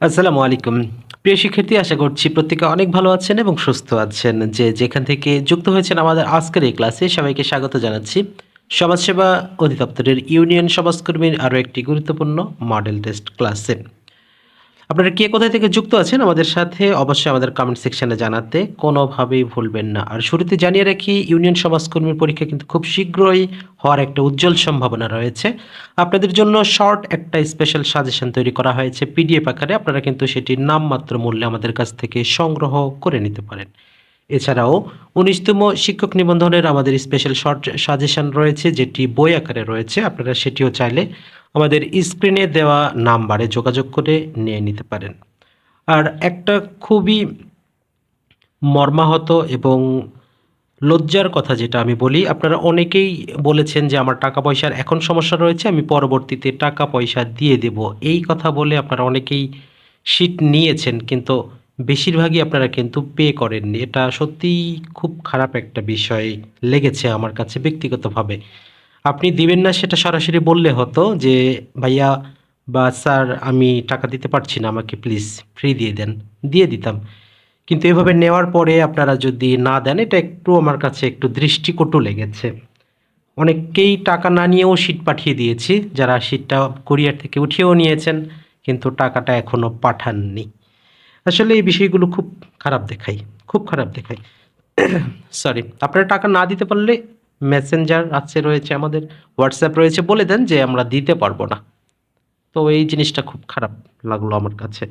আসসালামু আলাইকুম। প্রিয় শিক্ষার্থী, আশা করছি প্রত্যেকে অনেক ভালো আছেন এবং সুস্থ আছেন। যে যেখান থেকে যুক্ত হয়েছেন আমাদের আজকের এই ক্লাসে সবাইকে স্বাগত জানাচ্ছি। সমাজসেবা অধিদপ্তরের ইউনিয়ন সমাজকর্মীর আরও একটি গুরুত্বপূর্ণ মডেল টেস্ট ক্লাসে। আপনারা কে কোথায় থেকে যুক্ত আছেন আমাদের সাথে অবশ্যই আমাদের কমেন্ট সেকশনে জানাতে কোনোভাবেই ভুলবেন না। আর শুরুতে জানিয়ে রাখি, ইউনিয়ন সমাজকর্মীর পরীক্ষা কিন্তু খুব শীঘ্রই হওয়ার একটা উজ্জ্বল সম্ভাবনা রয়েছে। আপনাদের জন্য শর্ট একটা স্পেশাল সাজেশন তৈরি করা হয়েছে পিডিএফ আকারে। আপনারা কিন্তু সেটি নামমাত্র মূল্যে আমাদের কাছ থেকে সংগ্রহ করে নিতে পারেন। এছাড়াও ১৯তম শিক্ষক নিবন্ধনের আমাদের স্পেশাল শর্ট সাজেশন রয়েছে, যেটি বই আকারে রয়েছে। আপনারা সেটিও চাইলে আমাদের স্ক্রিনে দেওয়া নাম্বারে যোগাযোগ করে নিয়ে নিতে পারেন। আর একটা খুবই মর্মাহত এবং লজ্জার কথা যেটা আমি বলি, আপনারা অনেকেই বলেছেন যে আমার টাকা পয়সার এখন সমস্যা রয়েছে, আমি পরবর্তীতে টাকা পয়সা দিয়ে দেব। এই কথা বলে আপনারা অনেকেই সিট নিয়েছেন কিন্তু বেশিরভাগই আপনারা কিন্তু পে করেননি। এটা সত্যিই খুব খারাপ একটা বিষয় লেগেছে আমার কাছে ব্যক্তিগতভাবে। আপনি দিবেন না সেটা সরাসরি বললে হতো যে, "ভাইয়া বা স্যার আমি টাকা দিতে পারছি না, আমাকে প্লিজ ফ্রি দিয়ে দেন।" দিয়ে দিতাম। কিন্তু এভাবে নেওয়ার পরে আপনারা যদি না দেন এটা একটু আমার কাছে একটু দৃষ্টিকটু লেগেছে। অনেককেই টাকা না নিয়েও সিট পাঠিয়ে দিয়েছি। যারা সিটটা কুরিয়ার থেকে উঠিয়েও নিয়েছেন কিন্তু টাকাটা এখনও পাঠাননি। আসলে এই বিষয়গুলো খুব খারাপ দেখায়, খুব খারাপ দেখায়। সরি। আপনারা টাকা না দিতে পারলে মেসেঞ্জার আছে রয়েছে আমাদের, হোয়াটসঅ্যাপ রয়েছে বলে দেন যে আমরা দিতে পারব না। তো এই জিনিসটা খুব খারাপ লাগল আমার কাছে।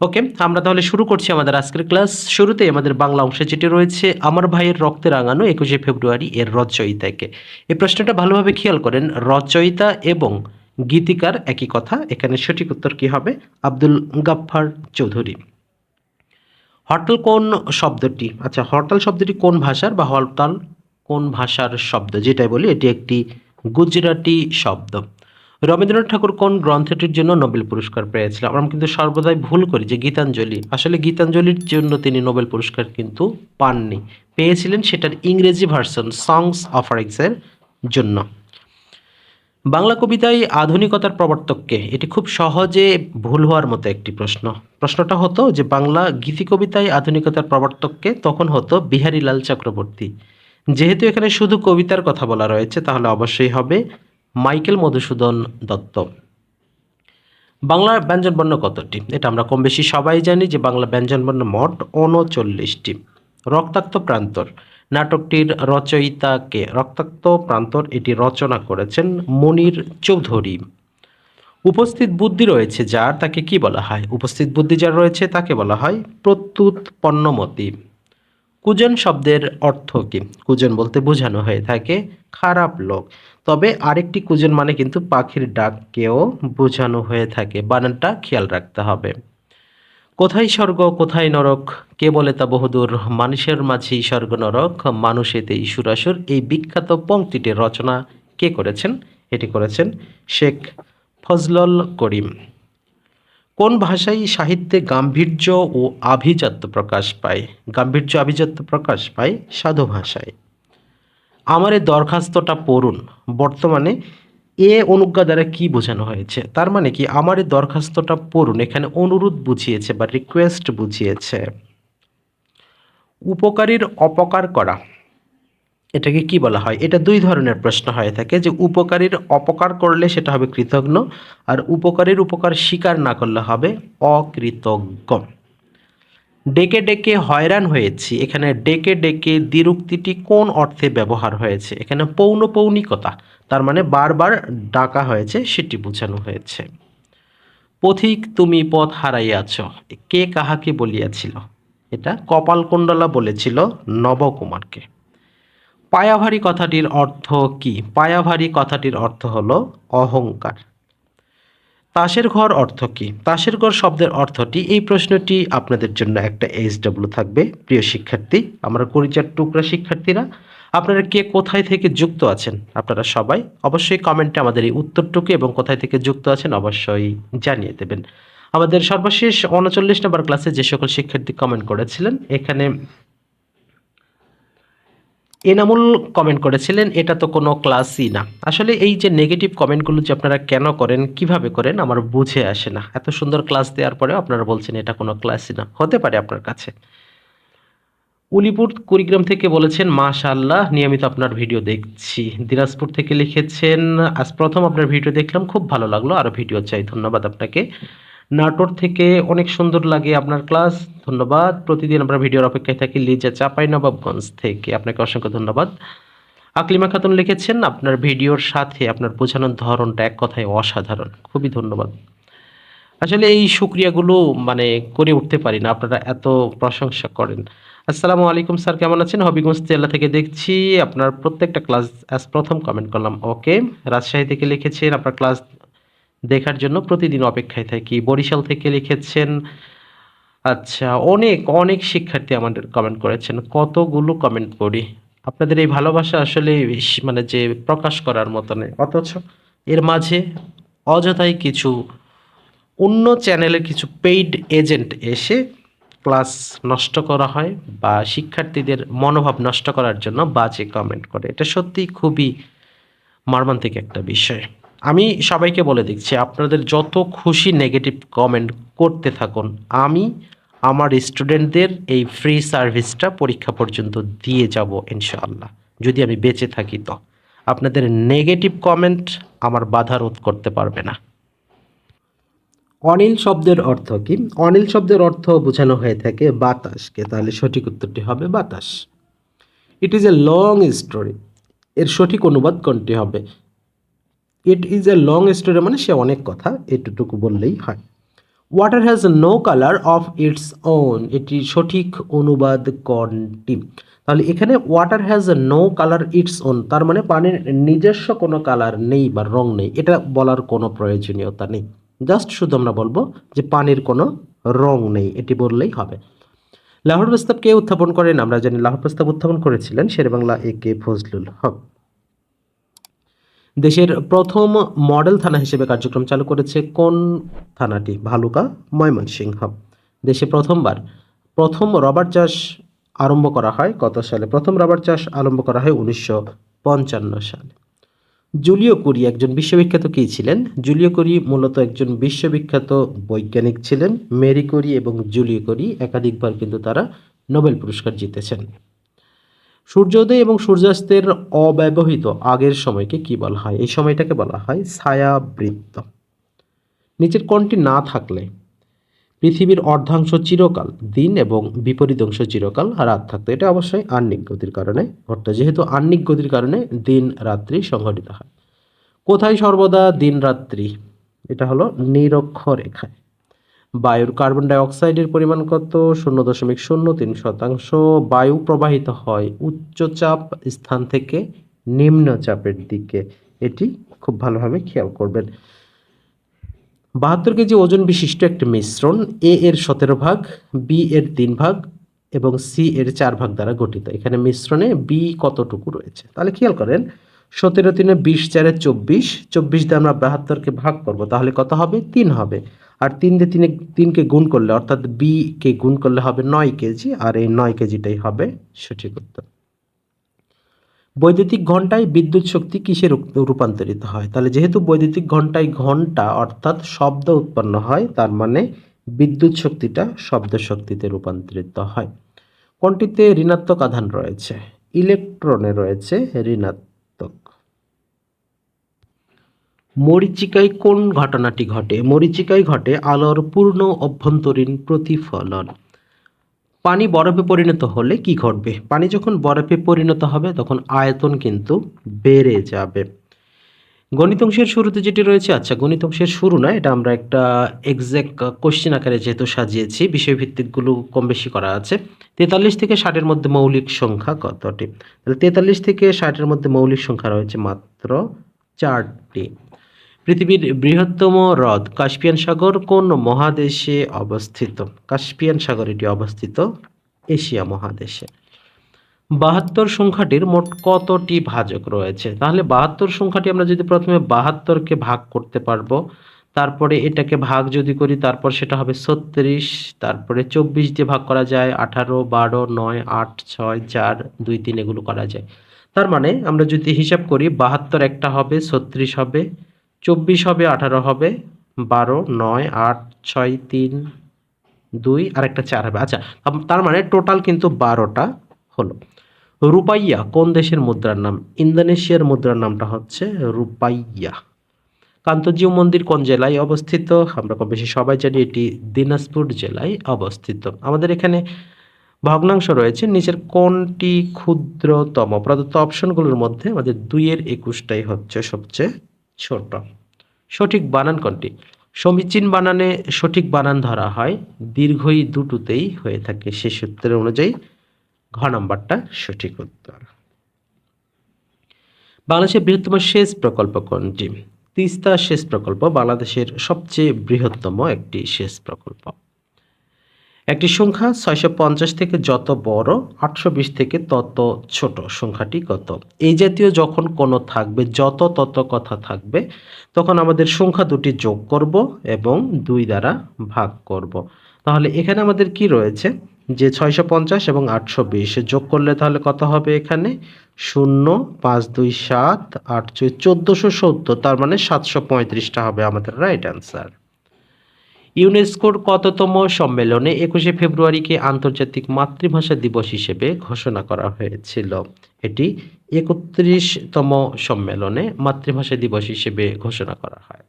ওকে, আমরা তাহলে শুরু করছি আমাদের আজকের ক্লাস। শুরুতেই আমাদের বাংলা অংশে যেটি রয়েছে, আমার ভাইয়ের রক্তে রাঙানো ২১শে ফেব্রুয়ারি এর রচয়িতাকে। এই প্রশ্নটা ভালোভাবে খেয়াল করেন। রচয়িতা এবং গীতিকার একই কথা। এখানে সঠিক উত্তর কী হবে? আব্দুল গাফফার চৌধুরী। হরতাল কোন শব্দটি? আচ্ছা হরতাল শব্দটি কোন ভাষার বা হরতাল কোন ভাষার শব্দ? যেটাই বলি, এটি একটি গুজরাটি শব্দ। রবীন্দ্রনাথ ঠাকুর কোন গ্রন্থটির জন্য নোবেল পুরস্কার পেয়েছিলেন? আমরা কিন্তু সর্বদাই ভুল করি যে গীতাঞ্জলি। আসলে গীতাঞ্জলির জন্য তিনি নোবেল পুরস্কার কিন্তু পাননি। পেয়েছিলেন সেটার ইংরেজি ভার্সন সংস অফ আরিক্সের জন্য। বাংলা কবিতায় আধুনিকতার প্রবর্তককে এটি খুব সহজে ভুল হওয়ার মতো একটি প্রশ্ন। প্রশ্নটা হতো যে, বাংলা গীতিকবিতায় আধুনিকতার প্রবর্তককে তখন হতো বিহারীলাল চক্রবর্তী। যেহেতু এখানে শুধু কবিতার কথা বলা রয়েছে, তাহলে অবশ্যই হবে মাইকেল মধুসূদন দত্ত। বাংলার ব্যঞ্জনবর্ণ কতটি? এটা আমরা কম বেশি সবাই জানি যে বাংলা ব্যঞ্জনবর্ণ মোট ৩৯টি। রক্তাক্ত প্রান্তর নাটকটির রচয়িতাকে রক্তাক্ত প্রান্তর এটি রচনা করেছেন মনির চৌধুরী। উপস্থিত বুদ্ধি রয়েছে যার, তাকে কি বলা হয়? উপস্থিত বুদ্ধি যার রয়েছে, তাকে বলা হয় প্রত্যুৎ পণ্যমতি। কুজন শব্দের অর্থ কী? কুজন বলতে বোঝানো হয়ে থাকে খারাপ লোক। তবে আরেকটি কুজন মানে কিন্তু পাখির ডাককেও বোঝানো হয়ে থাকে। বানানটা খেয়াল রাখতে হবে। কোথায় স্বর্গ, কোথায় নরক কে বলে তা বহুদূর মানুষের মাঝেই স্বর্গ, নরক মানুষেতেই সুরাসুর এই বিখ্যাত পংক্তিটির রচনা কে করেছেন? এটি করেছেন শেখ ফজলুল করিম। কোন ভাষায় সাহিত্যে গাম্ভীর্য ও আভিজাত্য প্রকাশ পায়? গাম্ভীর্য, আভিজাত্য প্রকাশ পায় সাধু ভাষায়। আমার এ দরখাস্তটা পড়ুন বর্তমানে এ অনুজ্ঞা দ্বারা কি বোঝানো হয়েছে? তার মানে কি আমার এই দরখাস্তটা পড়ুন, এখানে অনুরোধ বুঝিয়েছে বা রিকোয়েস্ট বুঝিয়েছে। উপকারীর অপকার করা এটাকে কি বলা হয়? এটা দুই ধরনের প্রশ্ন হয়ে থাকে, যে উপকারীর অপকার করলে সেটা হবে কৃতজ্ঞ আর উপকারীর উপকার স্বীকার না করলে হবে অকৃতজ্ঞ। ডেকে ডেকে হয়রান হয়েছি এখানে ডেকে ডেকে দ্বিরুক্তিটি কোন অর্থে ব্যবহার হয়েছে? এখানে পৌনঃপৌনিকতা তার মানে বারবার ডাকা হয়েছে, সেটি বোঝানো হয়েছে। পথিক তুমি পথ হারাইয়াছ, কে কাহাকে বলিয়াছিল? এটা কপালকুণ্ডলা বলেছিল নবকুমারকে। পায়াভারী কথাটির অর্থ কী? পায়াভারী কথাটির অর্থ হলো অহংকার। তাসের ঘর অর্থ কী? তাসের ঘর শব্দের অর্থটি এই প্রশ্নটি আপনাদের জন্য একটা এইচডব্লিউ থাকবে প্রিয় শিক্ষার্থী, আমরা করিচার টুকরা শিক্ষার্থীরা, আপনারা কে কোথায় থেকে যুক্ত আছেন আপনারা সবাই অবশ্যই কমেন্টে আমাদের এই উত্তরটুকু এবং কোথায় থেকে যুক্ত আছেন অবশ্যই জানিয়ে দেবেন আমাদের সর্বশেষ উনচল্লিশ নম্বর ক্লাসে যে সকল শিক্ষার্থী কমেন্ট করেছিলেন, এখানে এনামুল কমেন্ট করেছিলেন, এটা তো কোনো ক্লাসই না। আসলে এই যে নেগেটিভ কমেন্টগুলো যে আপনারা কেন করেন, কীভাবে করেন, আমার বুঝে আসে না। এত সুন্দর ক্লাস দেওয়ার পরেও আপনারা বলছেন, এটা কোনো ক্লাসই না। হতে পারে আপনার কাছে। উলিপুর কুড়িগ্রাম থেকে বলেছেন, মাশাআল্লাহ, নিয়মিত আপনার ভিডিও দেখছি। দিনাজপুর থেকে লিখেছেন, আজ প্রথম আপনার ভিডিও দেখলাম, খুব ভালো লাগল। আরও ভিডিও চাই, ধন্যবাদ আপনাকে। নাটোর থেকে অনেক সুন্দর লাগে আপনার ক্লাস। ধন্যবাদ। প্রতিদিন আমরা ভিডিওর অপেক্ষায় থাকি লিজা চাপাই নবাবগঞ্জ থেকে। আপনাকে অসংখ্য ধন্যবাদ। আকলিমা খাতুন লিখেছেন, আপনার ভিডিওর সাথে আপনার বোঝানোর ধরনটা এক কথায় অসাধারণ। খুবই ধন্যবাদ। আসলে এই সুক্রিয়াগুলো মানে করে উঠতে পারি না, আপনারা এত প্রশংসা করেন। আসসালামু আলাইকুম স্যার, কেমন আছেন? হবিগঞ্জ জেলা থেকে দেখছি আপনার প্রত্যেকটা ক্লাস প্রথম কমেন্ট করলাম। ওকে, রাজশাহী থেকে লিখেছেন, আপনার ক্লাস দেখার জন্য প্রতিদিন অপেক্ষায় থাকি। বরিশাল থেকে লিখেছেন আচ্ছা অনেক অনেক শিক্ষার্থী আমাদের কমেন্ট করেছেন। কতগুলো কমেন্ট করি? আপনাদের এই ভালোবাসা আসলে মানে যে প্রকাশ করার মতো নেই অথচ এর মাঝে অযথাই কিছু অন্য চ্যানেলের কিছু পেইড এজেন্ট এসে ক্লাস নষ্ট করা হয় বা শিক্ষার্থীদের মনোভাব নষ্ট করার জন্য বাজে কমেন্ট করে। এটা সত্যিই খুবই মর্মান্তিক একটা বিষয়। আমি সবাইকে বলে দিচ্ছি, আপনাদের যত খুশি নেগেটিভ কমেন্ট করতে থাকুন, আমি আমার স্টুডেন্টদের এই ফ্রি সার্ভিসটা পরীক্ষা পর্যন্ত দিয়ে যাব ইনশাআল্লাহ। যদি আমি বেঁচে থাকি তো। আপনাদের নেগেটিভ কমেন্ট আমার বাধা রোধ করতে পারবে না। অনিল শব্দের অর্থ কি? অনিল শব্দের অর্থ বোঝানো হয়ে থাকে বাতাসকে। তাহলে সঠিক উত্তরটি হবে বাতাস। It is a long story এর সঠিক অনুবাদ কোনটি হবে? It is a long story মানে সে অনেক কথা এটুকু বললেই হয়। Water has no colour of its own এটি সঠিক অনুবাদ কনটি? তাহলে এখানে water has no colour its own তার মানে পানির নিজস্ব কোনো কালার নেই বা রং নেই। এটা বলার কোনো প্রয়োজনীয়তা নেই। জাস্ট শুধু আমরা বলব যে পানির কোনো রং নেই। এটি বললেই হবে। লাহোর প্রস্তাব কে উত্থাপন করেন, আমরা জানি লাহোর প্রস্তাব উত্থাপন করেছিলেন, শেরবাংলা এ কে ফজলুল হক। দেশের প্রথম মডেল থানা হিসেবে কার্যক্রম চালু করেছে কোন থানাটি? ভালুকা, ময়মনসিংহ। দেশে প্রথমবার প্রথম রবার চাষ আরম্ভ করা হয় কত সালে? প্রথম রবার চাষ আরম্ভ করা হয় উনিশশো পঞ্চান্ন সালে। জুলিও কুরি একজন বিশ্ববিখ্যাত কী ছিলেন? জুলিও কুরি মূলত একজন বিশ্ববিখ্যাত বৈজ্ঞানিক ছিলেন। মেরি কুরি এবং জুলিও কুরি একাধিকবার কিন্তু তারা নোবেল পুরস্কার জিতেছেন। সূর্যোদয় এবং সূর্যাস্তের অব্যবহৃত আগের সময়কে কি বলা হয়? এই সময়টাকে বলা হয় ছায়াবৃত্ত। নিচের কোনটি না থাকলে পৃথিবীর অর্ধাংশ চিরকাল, দিন এবং বিপরীত অংশ চিরকাল, রাত থাকতো। এটা অবশ্যই আহ্নিক গতির কারণে ঘটতো। যেহেতু আহ্নিক গতির কারণে দিন, রাত্রি সংঘটিত হয়। কোথায় সর্বদা দিন, রাত্রি? এটা হলো নিরক্ষরেখায় বায়ুর কার্বন ডাই অক্সাইডের পরিমাণ কত? শূন্য দশমিক শূন্য তিন শতাংশ। বায়ু প্রবাহিত হয় উচ্চচাপ স্থান থেকে নিম্নচাপের দিকে। এটি খুব ভালোভাবে খেয়াল করবেন। বাহাত্তর কেজি ওজন বিশিষ্ট একটি মিশ্রণ। এ এর সতেরো ভাগ, বি এর তিন ভাগ এবং সি এর চার ভাগ দ্বারা গঠিত। এখানে মিশ্রণে বি কতটুকু রয়েছে? তাহলে খেয়াল করেন, সতেরো তিনে বিশ চারে চব্বিশ চব্বিশ দিয়ে আমরা বাহাত্তরকে ভাগ করব, তাহলে কত হবে? তিন হবে। আর তিন দিয়ে তিনে, তিনকে গুণ করলে, অর্থাৎ বি কে গুণ করলে হবে নয় কেজি, আর এই নয় কেজিটাই হবে সঠিক উত্তর। বৈদ্যুতিক ঘন্টায় বিদ্যুৎ শক্তি কিসে রূপান্তরিত হয়? তাহলে যেহেতু বৈদ্যুতিক ঘন্টায় ঘণ্টা, অর্থাৎ শব্দ উৎপন্ন হয়, তার মানে বিদ্যুৎ শক্তিটা শব্দ শক্তিতে রূপান্তরিত হয়। কোনটিতে ঋণাত্মক আধান রয়েছে? ইলেকট্রনে রয়েছে ঋণাত্মক। মরিচিকায় কোন ঘটনাটি ঘটে? মরিচিকায় ঘটে আলোর পূর্ণ অভ্যন্তরীণ প্রতিফলন। পানি বরফে পরিণত হলে কি ঘটবে? পানি যখন বরফে পরিণত হবে, তখন আয়তন কিন্তু বেড়ে যাবে। গণিত অংশের শুরুতে যেটি রয়েছে আচ্ছা গণিত অংশের শুরু না এটা আমরা একটা এক্সাক্ট কোশ্চেন আকারে যেহেতু সাজিয়েছি বিষয়ভিত্তিকগুলো কম বেশি করা আছে। তেতাল্লিশ থেকে ষাটের মধ্যে মৌলিক সংখ্যা কতটি? তাহলে তেতাল্লিশ থেকে ষাটের মধ্যে মৌলিক সংখ্যা রয়েছে মাত্র চারটি। পৃথিবীর বৃহত্তম হ্রদ কাস্পিয়ান সাগর কোন মহাদেশে অবস্থিত? কাস্পিয়ান সাগর এটি অবস্থিত এশিয়া মহাদেশে। বাহাত্তর সংখ্যাটির মোট কতটি ভাজক রয়েছে? তাহলে বাহাত্তর সংখ্যাটি আমরা যদি প্রথমে বাহাত্তরকে ভাগ করতে পারব, তারপরে এটাকে ভাগ যদি করি, তারপর সেটা হবে ছত্রিশ, তারপরে চব্বিশ দিয়ে ভাগ করা যায়, আঠারো, বারো, নয়, আট, ছয়, চার, দুই, তিন এগুলো করা যায়। তার মানে আমরা যদি হিসাব করি, বাহাত্তর একটা হবে, ছত্রিশ হবে চব্বিশ হবে, আঠারো হবে, বারো, নয়, আট, ছয়, তিন, দুই আর একটা চার হবে। আচ্ছা তার মানে টোটাল কিন্তু বারোটা হলো। রুপাইয়া কোন দেশের মুদ্রার নাম? ইন্দোনেশিয়ার মুদ্রার নামটা হচ্ছে রুপাইয়া। কান্তজিউ মন্দির কোন জেলায় অবস্থিত? আমরা কম বেশি সবাই জানি এটি দিনাজপুর জেলায় অবস্থিত। আমাদের এখানে ভগ্নাংশ রয়েছে, নিচের কোনটি ক্ষুদ্রতম? প্রদত্ত অপশনগুলোর মধ্যে আমাদের দুইয়ের একুশটাই হচ্ছে সবচেয়ে ছোট সঠিক বানান কোনটি? সমীচীন বানানে সঠিক বানান ধরা হয়, দীর্ঘই দুটোতেই হয়ে থাকে। সে সূত্রের অনুযায়ী ঘ নাম্বারটা সঠিক উত্তর। বাংলাদেশের বৃহত্তম সেচ প্রকল্প কোনটি? তিস্তা সেচ প্রকল্প বাংলাদেশের সবচেয়ে বৃহত্তম একটি সেচ প্রকল্প। একটি সংখ্যা ছয়শো পঞ্চাশ থেকে যত বড়, আটশো বিশ থেকে তত ছোট। সংখ্যাটি কত? এই জাতীয় যখন কোনো থাকবে, যত তত কথা থাকবে, তখন আমাদের সংখ্যা দুটি যোগ করব এবং দুই দ্বারা ভাগ করব। তাহলে এখানে আমাদের কি রয়েছে? যে ছয়শো পঞ্চাশ এবং আটশো বিশ যোগ করলে তাহলে কত হবে এখানে? শূন্য, পাঁচ, দুই, সাত, আট, ছয়, চোদ্দোশো সত্তর। তার মানে সাতশো পঁয়ত্রিশটা হবে আমাদের রাইট অ্যান্সার ইউনেস্কোর কততম সম্মেলনে একুশে ফেব্রুয়ারিকে আন্তর্জাতিক মাতৃভাষা দিবস হিসেবে ঘোষণা করা হয়েছিল। এটি একত্রিশতম সম্মেলনে মাতৃভাষা দিবস হিসেবে ঘোষণা করা হয়।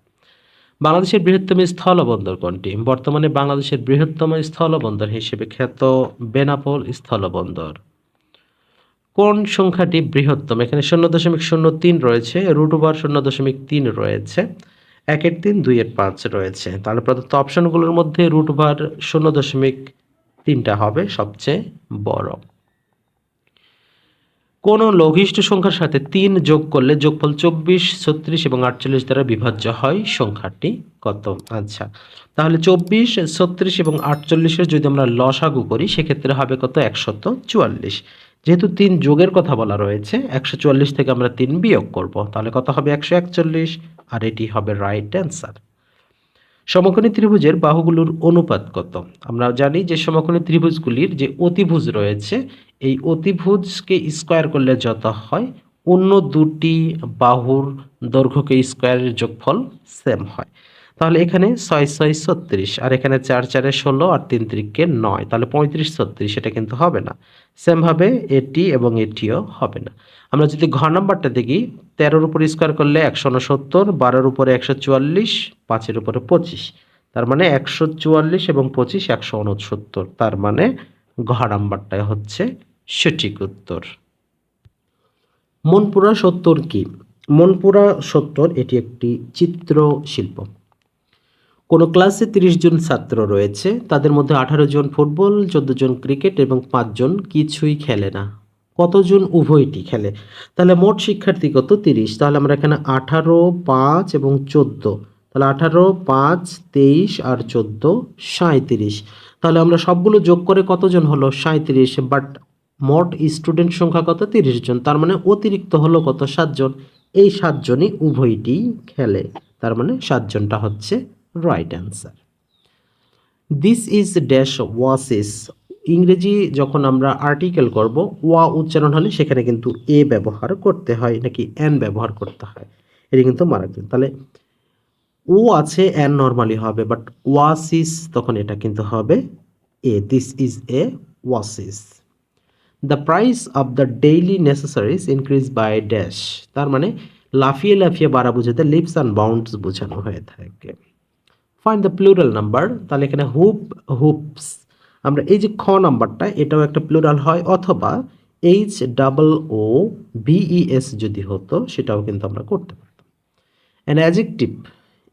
বাংলাদেশের বৃহত্তম স্থলবন্দর কোনটি বর্তমানে বাংলাদেশের বৃহত্তম স্থলবন্দর হিসেবে খ্যাত বেনাপোল স্থলবন্দর। কোন সংখ্যাটি বৃহত্তম? এখানে শূন্য দশমিক শূন্য তিন রয়েছে, রুট ওভার শূন্য দশমিক তিন রয়েছে। একের তিন, দুইয়ের পাঁচ রয়েছে। তাহলে প্রদত্ত অপশনগুলোর মধ্যে রুট শূন্য দশমিক তিনটা হবে সবচেয়ে বড়। কোন লঘিষ্ঠ সংখ্যার সাথে তিন যোগ করলে যোগফল চব্বিশ, ছত্রিশ এবং আটচল্লিশ দ্বারা বিভাজ্য হয় সংখ্যাটি কত? আচ্ছা তাহলে চব্বিশ, ছত্রিশ এবং আটচল্লিশের যদি আমরা লসাগু করি, সেক্ষেত্রে হবে কত? একশত চুয়াল্লিশ। যেহেতু তিন যোগের কথা বলা রয়েছে, একশো চুয়াল্লিশ থেকে আমরা তিন বিয়োগ করব, তাহলে কত হবে একশো একচল্লিশ? আর এটি হবে রাইট অ্যান্সার সমকোণী ত্রিভুজের বাহুগুলোর অনুপাত কত? আমরা জানি যে সমকোণী ত্রিভুজগুলির যে অতিভুজ রয়েছে, এই অতিভুজকে স্কোয়ার করলে যত হয়, অন্য দুটি বাহুর দৈর্ঘ্যকে স্কোয়ারের যোগফল সেম হয়। তাহলে এখানে ছয় ছয়, ছত্রিশ। আর এখানে চার, চারে ষোলো আর তিন তিরিককে নয়। তাহলে পঁয়ত্রিশ, ছত্রিশ, এটা কিন্তু হবে না। সেমভাবে এটি এবং এটিও হবে না। আমরা যদি ঘর নাম্বারটা দেখি, তেরোর উপর স্কোয়ার করলে একশো উনসত্তর বারোর উপরে একশো চুয়াল্লিশ, পাঁচের উপরে পঁচিশ। তার মানে একশো চুয়াল্লিশ এবং পঁচিশ একশো উনসত্তর তার মানে ঘ নাম্বারটা হচ্ছে সঠিক উত্তর। মনপুরা সত্তর কি? মনপুরা সত্তর এটি একটি চিত্রশিল্প। কোনো ক্লাসে তিরিশ জন ছাত্র রয়েছে, তাদের মধ্যে আঠারো জন ফুটবল, চোদ্দ জন ক্রিকেট এবং পাঁচজন কিছুই খেলে না। কতজন উভয়টি খেলে? তাহলে মোট শিক্ষার্থী কত? তিরিশ। তাহলে আমরা এখানে আঠারো, পাঁচ এবং চোদ্দ। তাহলে আঠারো, পাঁচ, তেইশ আর চোদ্দ সাঁত্রিশ তাহলে আমরা সবগুলো যোগ করে কতজন হলো? সাঁত্রিশ বাট মোট স্টুডেন্ট সংখ্যা কত? তিরিশ জন। তার মানে অতিরিক্ত হলো কত? সাতজন। এই সাতজনই উভয়টি খেলে। তার মানে সাতজনটা হচ্ছে right answer this is dash oasis ইংরেজি যখন আমরা আর্টিকেল করব, ওয়া উচ্চারণ হলে সেখানে কিন্তু এ ব্যবহার করতে হয়, নাকি এন ব্যবহার করতে হয়। এটি কিন্তু মারা মারাত্মক তাহলে ও আছে, এন নর্মালি হবে বাট ওয়াসিস তখন এটা কিন্তু হবে a. This is a oasis the price of the daily necessaries increase by dash তার মানে লাফিয়ে লাফিয়ে বাড়া বুঝাতে লিপস অ্যান্ড বাউন্ডস বোঝানো হয়ে থাকে। ফাইন্ড দ্য প্লুরাল নাম্বার তাহলে এখানে হুপ, হুপস। আমরা এই যে খ নাম্বারটা, এটাও একটা প্লুরাল হয়, অথবা এইচ ডাবল ও বিইএস যদি হতো, সেটাও কিন্তু আমরা করতে পারতাম। অ্যান অ্যাজেকটিভ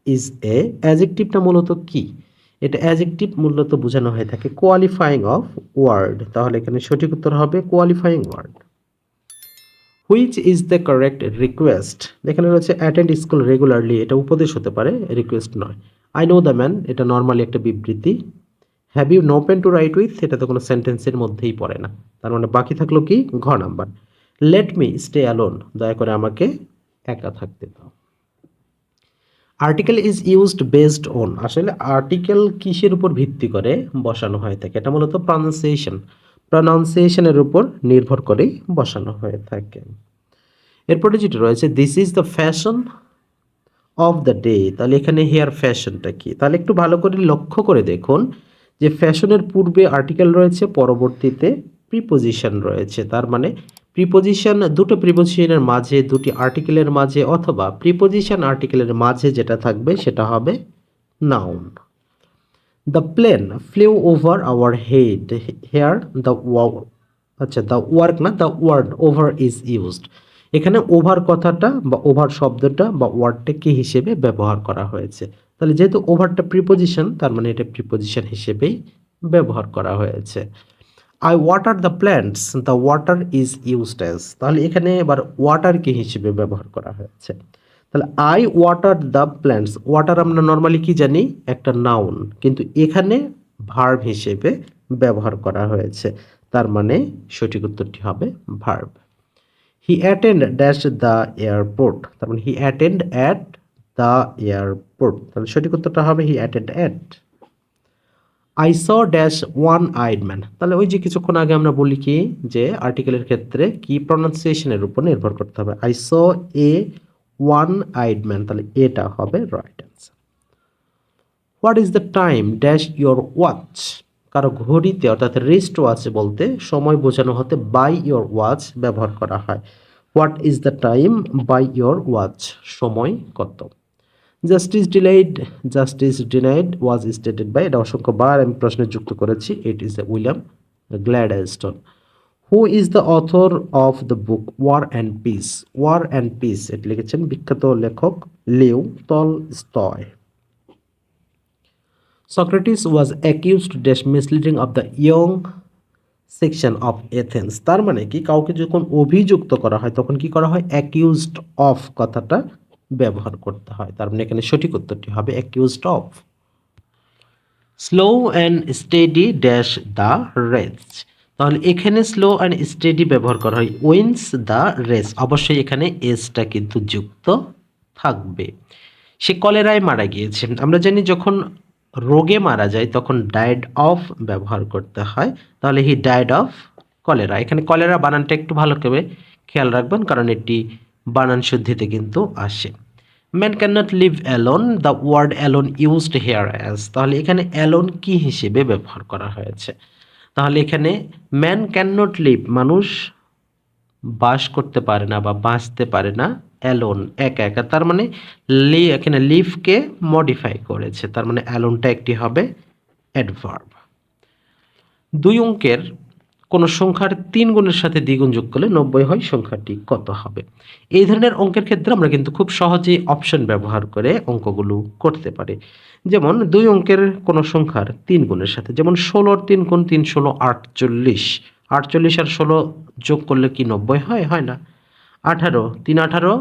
ইজ এ অ্যাজেকটিভটা মূলত কি? এটা অ্যাজেকটিভ মূলত বোঝানো হয়ে থাকে কোয়ালিফাইং অফ ওয়ার্ড তাহলে এখানে সঠিক উত্তর হবে qualifying word which is the correct request এখানে রয়েছে অ্যাটেন্ড স্কুল রেগুলারলি এটা উপদেশ হতে পারে রিকোয়েস্ট নয়। আই নো দ্য ম্যান এটা নর্মালি একটা বিবৃতি। Have you no pen to write with সেটা তো কোনো সেন্টেন্সের মধ্যেই পড়ে না। তার মানে বাকি থাকল কি? ঘ number. Let me stay alone দয়া করে আমাকে একা থাকতে দাও। Article is used based on আসলে আর্টিকেল কিসের উপর ভিত্তি করে বসানো হয়ে থাকে? এটা মূলত প্রনাউন্সিয়েশন প্রনাউন্সিয়েশনের উপর নির্ভর করেই বসানো হয়ে থাকে। এরপরে যেটা রয়েছে this is the fashion of the day তাহলে এখানে হেয়ার ফ্যাশনটা কি? তাহলে একটু ভালো করে লক্ষ্য করে দেখুন যে ফ্যাশনের পূর্বে আর্টিকেল রয়েছে, পরবর্তীতে প্রিপোজিশন রয়েছে। তার মানে প্রিপোজিশন দুটো প্রিপোজিশনের মাঝে, দুটি আর্টিকেলের মাঝে, অথবা প্রিপোজিশন আর্টিকেলের মাঝে যেটা থাকবে সেটা হবে noun the plane flew over our head here the আচ্ছা দ্য ওয়ার্ক না the word over is used এখানে ওভার কথাটা বা ওভার শব্দটা বা ওয়ার্ডটা কি হিসেবে ব্যবহার করা হয়েছে? তাহলে যেহেতু ওভারটা প্রিপোজিশন তার মানে এটা প্রিপোজিশন হিসেবেই ব্যবহার করা হয়েছে। I water the plants the water is used তাহলে এখানে এবার ওয়াটার কি হিসেবে ব্যবহার করা হয়েছে? তাহলে I water the plants water আমরা নর্মালি কি জানি? একটা নাউন কিন্তু এখানে ভার্ব হিসেবে ব্যবহার করা হয়েছে। তার মানে সঠিক উত্তরটি হবে verb he attend dash the airport তার মানে he attend at the airport তাহলে সঠিক উত্তরটা হবে he attend at I saw dash one eyed man তাহলে ওই যে কিছুক্ষণ আগে আমরা বলি কি, যে আর্টিকেলের ক্ষেত্রে কি প্রনাউন্সিয়েশনের উপর নির্ভর করতে হবে। I saw a one eyed man তাহলে এটা হবে right answer what is the time dash your watch কারও ঘড়িতে, অর্থাৎ রিস্ট ওয়াচে বলতে সময় বোঝানো হতে বাই ইয়োর ওয়াচ ব্যবহার করা হয়। What is the time by your watch সময় কত? Justice delayed justice denied was stated by এটা অসংখ্য বার আমি প্রশ্নে যুক্ত করেছি it is the William Gladstone who is the author of the book War and Peace War and Peace এটি লিখেছেন বিখ্যাত লেখক Leo Tolstoy Socrates was accused dash misleading of the young section of Athens তার মানে কি? কাউকে যখন অভিযুক্ত করা হয়, তখন কি করা হয়? অ্যাকিউজড অফ কথাটা ব্যবহার করতে হয়। তার মানে এখানে সঠিক উত্তরটি হবে accused of slow and steady dash the race তাহলে এখানে স্লো অ্যান্ড স্টেডি ব্যবহার করা হয়। উইন্স দ্য রেস অবশ্যই এখানে এসটা কিন্তু যুক্ত থাকবে। সে কলেরায় মারা গিয়েছে আমরা জানি যখন রোগে মারা যায়, তখন ডায়েড অফ ব্যবহার করতে হয়। তাহলে হি ডায়েড অফ কলেরা এখানে কলেরা বানানটা একটু ভালো করে খেয়াল রাখবেন, কারণ এটি বানান শুদ্ধিতে কিন্তু আসে। Man can not live alone the word alone used here as তাহলে এখানে অ্যালোন কি হিসেবে ব্যবহার করা হয়েছে? তাহলে এখানে ম্যান ক্যান নট লিভ মানুষ বাস করতে পারে না বা বাঁচতে পারে না। অ্যালোন, একা একা। তার মানে লি, এখানে লিভকে মডিফাই করেছে। তার মানে অ্যালোনটা একটি হবে অ্যাডভার্ব দুই অঙ্কের কোনো সংখ্যার তিন গুণের সাথে দ্বিগুণ যোগ করলে নব্বই হয়, সংখ্যাটি কত হবে? এই ধরনের অঙ্কের ক্ষেত্রে আমরা কিন্তু খুব সহজেই অপশন ব্যবহার করে অঙ্কগুলো করতে পারি। যেমন দুই অঙ্কের কোনো সংখ্যার তিন গুণের সাথে, যেমন ষোলোর তিন গুণ তিন, ষোলো আটচল্লিশ। আটচল্লিশ আর ষোলো যোগ করলে কি নব্বই হয়? হয় না। আঠারো, তিন আঠারো,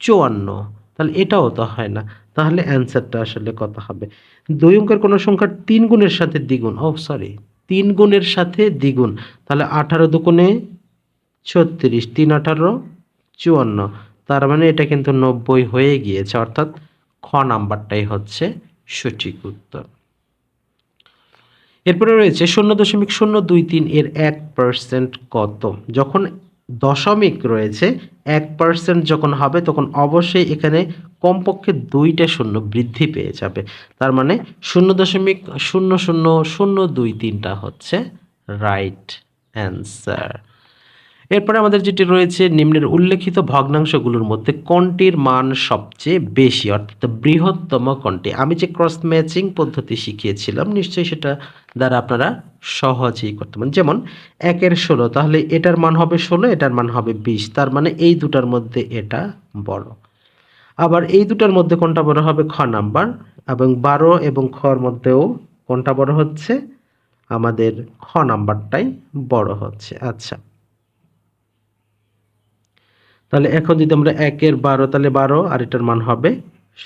চুয়ান্ন। তাহলে এটাও তো হয় না। তাহলে অ্যান্সারটা আসলে কত হবে? দুই অঙ্কের কোনো সংখ্যার তিন গুণের সাথে দ্বিগুণ। ও সরি তিন গুণের সাথে দ্বিগুণ। তাহলে আঠারো দুগুণে ছত্রিশ, তিন আঠারো, চুয়ান্ন। তার মানে এটা কিন্তু নব্বই হয়ে গিয়েছে। অর্থাৎ খ নাম্বারটাই হচ্ছে সঠিক উত্তর। এরপরে রয়েছে শূন্য দশমিক শূন্য দুই তিন এর এক পার্সেন্ট কত? যখন দশমিক রয়েছে, এক পার্সেন্ট যখন হবে তখন অবশ্যই এখানে কমপক্ষে দুইটা শূন্য বৃদ্ধি পেয়ে যাবে। তার মানে শূন্য দশমিক শূন্য শূন্য শূন্য দুই তিনটা হচ্ছে রাইট অ্যান্সার এরপরে আমাদের যেটি রয়েছে, নিম্নের উল্লেখিত ভগ্নাংশগুলোর মধ্যে কোনটির মান সবচেয়ে বেশি? অর্থাৎ বৃহত্তম কোনটি? আমি যে ক্রস ম্যাচিং পদ্ধতি শিখিয়েছিলাম, নিশ্চয়ই সেটা দ্বারা আপনারা সহজেই করতে পারেন যেমন, একের ষোলো, তাহলে এটার মান হবে ষোলো, এটার মান হবে বিশ, তার মানে এই দুটার মধ্যে এটা বড়। আবার এই দুটার মধ্যে কোনটা বড় হবে? খ নাম্বার, এবং বারো এবং খর মধ্যেও কোনটা বড় হচ্ছে? আমাদের খ নাম্বারটাই বড় হচ্ছে। আচ্ছা তাহলে এখন যদি আমরা একের বারো, তাহলে বারো, আর এটার মান হবে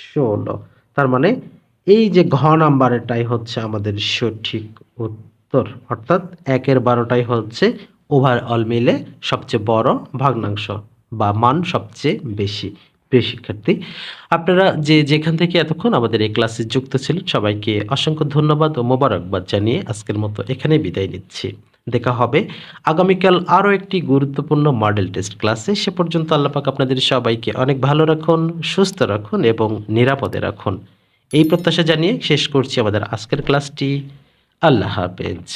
ষোলো। তার মানে এই যে ঘ নাম্বারেরটাই হচ্ছে আমাদের সঠিক উত্তর, অর্থাৎ একের বারোটাই হচ্ছে ওভারঅল মিলে সবচেয়ে বড় ভগ্নাংশ বা মান সবচেয়ে বেশি প্রিয় শিক্ষার্থী। আপনারা যে যেখান থেকে এতক্ষণ আমাদের এই ক্লাসে যুক্ত ছিলেন, সবাইকে অসংখ্য ধন্যবাদ ও মোবারকবাদ জানিয়ে আজকের মতো এখানে বিদায় নিচ্ছি। দেখা হবে। আগামীকাল আরও একটি গুরুত্বপূর্ণ মডেল টেস্ট ক্লাসে সে পর্যন্ত আল্লাপাক আপনাদের সবাইকে অনেক ভালো রাখুন, সুস্থ রাখুন এবং নিরাপদে রাখুন। এই প্রত্যাশা জানিয়ে শেষ করছি আমাদের আজকের ক্লাসটি আল্লাহ হাফেজ।